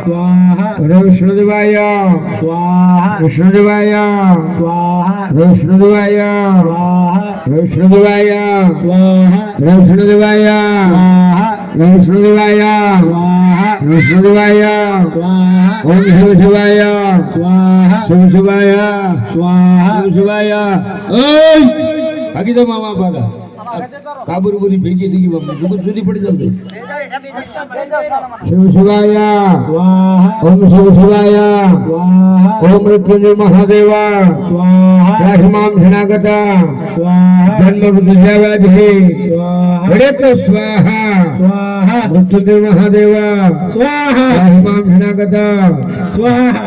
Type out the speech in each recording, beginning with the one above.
स्वाहा विष्णुदेवाय स्वाहा विष्णुदेवाय स्वाहा विष्णुदेवाय स्वाहा विष्णुदेवाय स्वाहा विष्णुदेवाय स्वाहा विष्णुदेवाय स्वाहा विष्णुदेवाय स्वाहा काबूर बोली भेजी थी कि बम तू कुछ जुदी पड़ी जल्दी शिव शिवाय, ओम शिव शिवाय, ओम रुक्मिणी महादेव वाह जय श्री शनागत वाह जन्म व्याधि स्वाहा स्वाहा रुक्मिणी महादेव स्वाहा जय श्री शनागत स्वाहा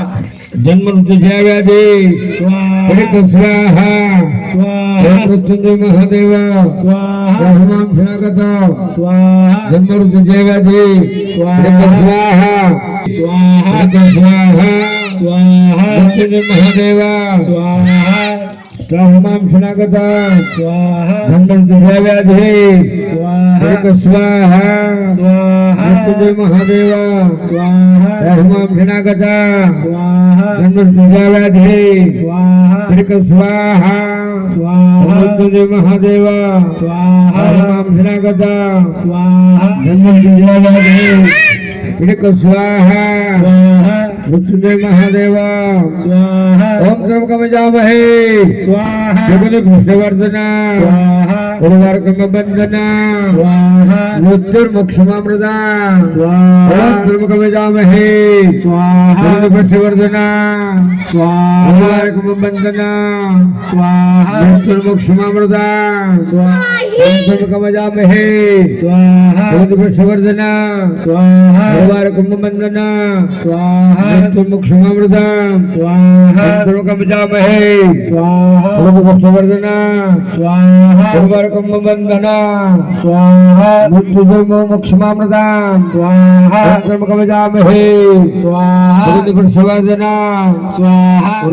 जन्म मृत्यु व्याधि स्वाहा మృత్యుంజయ మహాదేవ స్వాహ. స్వాగత స్వాహ. జన్మరుతి దేవాజీ స్వాహ స్వాహ. స్వాహ స్వాహ. మృత్యుంజయ మహాదేవ స్వాహ. ब्रह्मां शनागता स्वाहा। ब्रह्मण दुर्व्याधे स्वाहा। एक स्वाहा। स्वाहा नमस्ते महादेव। स्वाहा। ब्रह्मां शनागता स्वाहा। ब्रह्मण दुर्व्याधे स्वाहा। एक स्वाहा। स्वाहा नमस्ते महादेव। स्वाहा। ब्रह्मां स्वाहा। ब्रह्मण दुर्व्याधे एक स्वाहा। स्वाहा नमस्ते महादेव। स्वाहा। कमजामहे स्वाहा। भुजवर्धना स्वाहा। उर्वर्गमबन्धना स्वाहा। मुद्युर्मुक्षमामृदा। स्वाहा। कमजामहे स्वाहा। भुजवर्धना स्वाहा। बंधना स्वाहा। मुक्षमामृदा स्वाहा। कमजामहे स्वाहा। स्वाहा। उर्वर्गमबन्धना स्वाहा। स्वाहा। कब्जा महे स्वाहा। संवर्धना स्वाहा। कुंभ बंधना स्वाहा। मृत्यु स्वाहा। कर्म स्वाहा। स्वाहा।